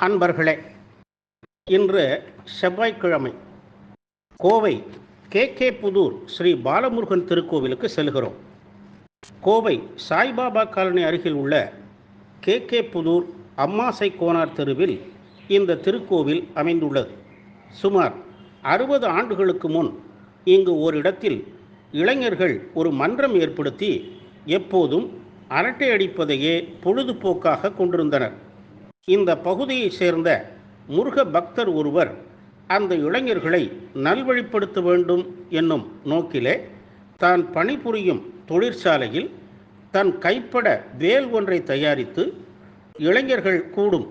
அன்பர்களே இன்று செவ்வாய்க்கிழமை கோவை கே. கே. புதூர் ஸ்ரீ பாலமுருகன் திருக்கோவிலுக்கு செல்கிறோம். கோவை சாய்பாபா காலனி அருகில் உள்ள கே. கே. புதூர் அம்மாசை கோனார் தெருவில் இந்த திருக்கோவில் அமைந்துள்ளது. சுமார் அறுபது ஆண்டுகளுக்கு முன் இங்கு ஓரிடத்தில் இளைஞர்கள் ஒரு மன்றம் ஏற்படுத்தி எப்போதும் அரட்டை அடிப்பதையே பொழுதுபோக்காக கொண்டிருந்தனர். இந்த பகுதியைச் சேர்ந்த முருக பக்தர் ஒருவர் அந்த இளைஞர்களை நல்வழிப்படுத்த வேண்டும் என்னும் நோக்கிலே தான் பணிபுரியும் தொழிற்சாலையில் தன் கைப்பட வேல் ஒன்றை தயாரித்து இளைஞர்கள் கூடும்.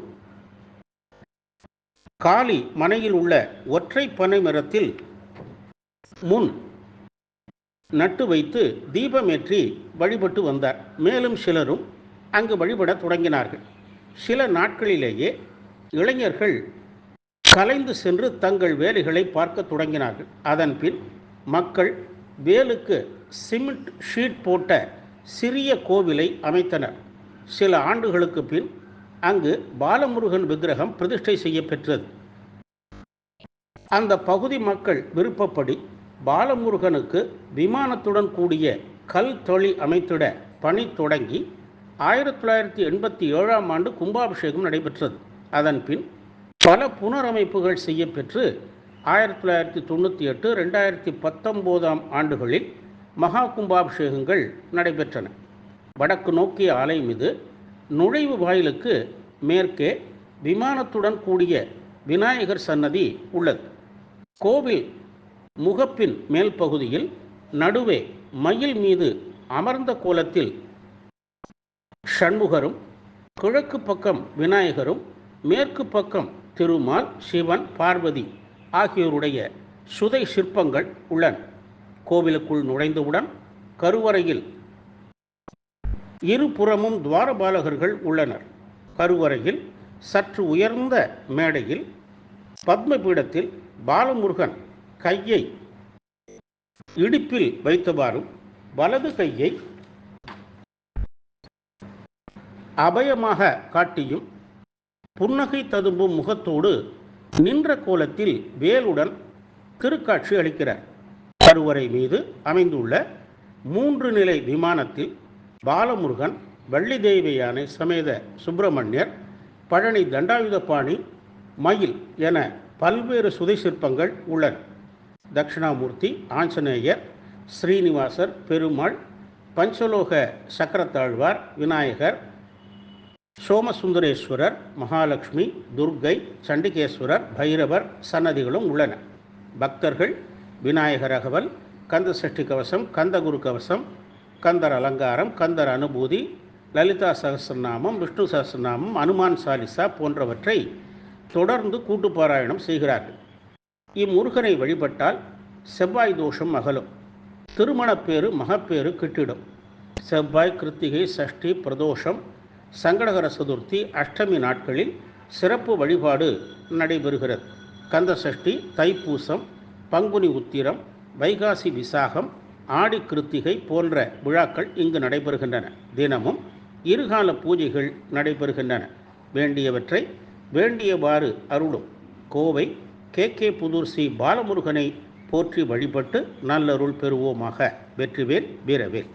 காலி மனையில் உள்ள ஒற்றை பனை மரத்தில் முன் நட்டு வைத்து தீபமேற்றி வழிபட்டு வந்தார். மேலும் சிலரும் அங்கு வழிபடத் தொடங்கினார்கள். சில நாட்களிலேயே இளைஞர்கள் கலைந்து சென்று தங்கள் வேலைகளை பார்க்க தொடங்கினார்கள். அதன் பின் மக்கள் வேலுக்கு சிமெண்ட் ஷீட் போட்ட சிறிய கோவிலை அமைத்தனர். சில ஆண்டுகளுக்கு பின் அங்கு பாலமுருகன் விக்கிரகம் பிரதிஷ்டை செய்யப்பெற்றது. அந்த பகுதி மக்கள் விருப்பப்படி பாலமுருகனுக்கு விமானத்துடன் கூடிய கல் தொழி அமைத்திட பணி தொடங்கி ஆயிரத்தி தொள்ளாயிரத்தி எண்பத்தி ஏழாம் ஆண்டு கும்பாபிஷேகம் நடைபெற்றது. அதன் பின் பல புனரமைப்புகள் செய்யப்பெற்று ஆயிரத்தி தொள்ளாயிரத்தி தொண்ணூற்றி எட்டு ரெண்டாயிரத்தி பத்தொம்போதாம் ஆண்டுகளில் மகா கும்பாபிஷேகங்கள் நடைபெற்றன. வடக்கு நோக்கிய ஆலை மீது நுழைவு வாயிலுக்கு மேற்கே விமானத்துடன் கூடிய விநாயகர் சன்னதி உள்ளது. கோவில் முகப்பின் மேல் பகுதியில் நடுவே மயில் மீது அமர்ந்த கோலத்தில் ஷண்முகரும் கிழக்கு பக்கம் விநாயகரும் மேற்கு பக்கம் திருமால் சிவன் பார்வதி ஆகியோருடைய சுதை சிற்பங்கள் உள்ளன. கோவிலுக்குள் நுழைந்தவுடன் கருவறையில் இருபுறமும் துவாரபாலகர்கள் உள்ளனர். கருவறையில் சற்று உயர்ந்த மேடையில் பத்மபீடத்தில் பாலமுருகன் கையை இடுப்பில் வைத்தவாறும் வலது கையை அபயமாக காட்டியும் புன்னகை ததும்பும் முகத்தோடு நின்ற கோலத்தில் வேலுடன் திருக்காட்சி அளிக்கிறார். கருவறை மீது அமைந்துள்ள மூன்று நிலை விமானத்தில் பாலமுருகன் வள்ளி தெய்வ யானை சமேத சுப்பிரமணியர் பழனி தண்டாயுதபாணி மயில் என பல்வேறு சுதை சிற்பங்கள் உள்ளன. தட்சிணாமூர்த்தி ஆஞ்சநேயர் ஸ்ரீனிவாசர் பெருமாள் பஞ்சலோக சக்கரத்தாழ்வார் விநாயகர் சோமசுந்தரேஸ்வரர் மகாலட்சுமி துர்க்கை சண்டிகேஸ்வரர் பைரவர் சன்னதிகளும் உள்ளன. பக்தர்கள் விநாயகர் அகவல் கந்த சஷ்டி கவசம் கந்தகுரு கவசம் கந்தர் அலங்காரம் கந்தர் அனுபூதி லலிதா சகசிரநாமம் விஷ்ணு சகசிரநாமம் அனுமான் சாலிசா போன்றவற்றை தொடர்ந்து கூட்டு பாராயணம் செய்கிறார்கள். இம்முருகனை வழிபட்டால் செவ்வாய் தோஷம் அகலும். திருமணப்பேறு மகப்பேறு கிட்டிடும். செவ்வாய் கிருத்திகை சஷ்டி பிரதோஷம் சங்கடகர சதுர்த்தி அஷ்டமி நாட்களில் சிறப்பு வழிபாடு நடைபெறுகிறது. கந்த சஷ்டி தைப்பூசம் பங்குனி உத்திரம் வைகாசி விசாகம் ஆடி கிருத்திகை போன்ற விழாக்கள் இங்கு நடைபெறுகின்றன. தினமும் இருகால பூஜைகள் நடைபெறுகின்றன. வேண்டியவற்றை வேண்டியவாறு அருளும். கோவை கே. கே. புதூர் ஸ்ரீ பாலமுருகனை போற்றி வழிபட்டு நல்லருள் பெறுவோமாக. வெற்றிவேல் வீரவேல்.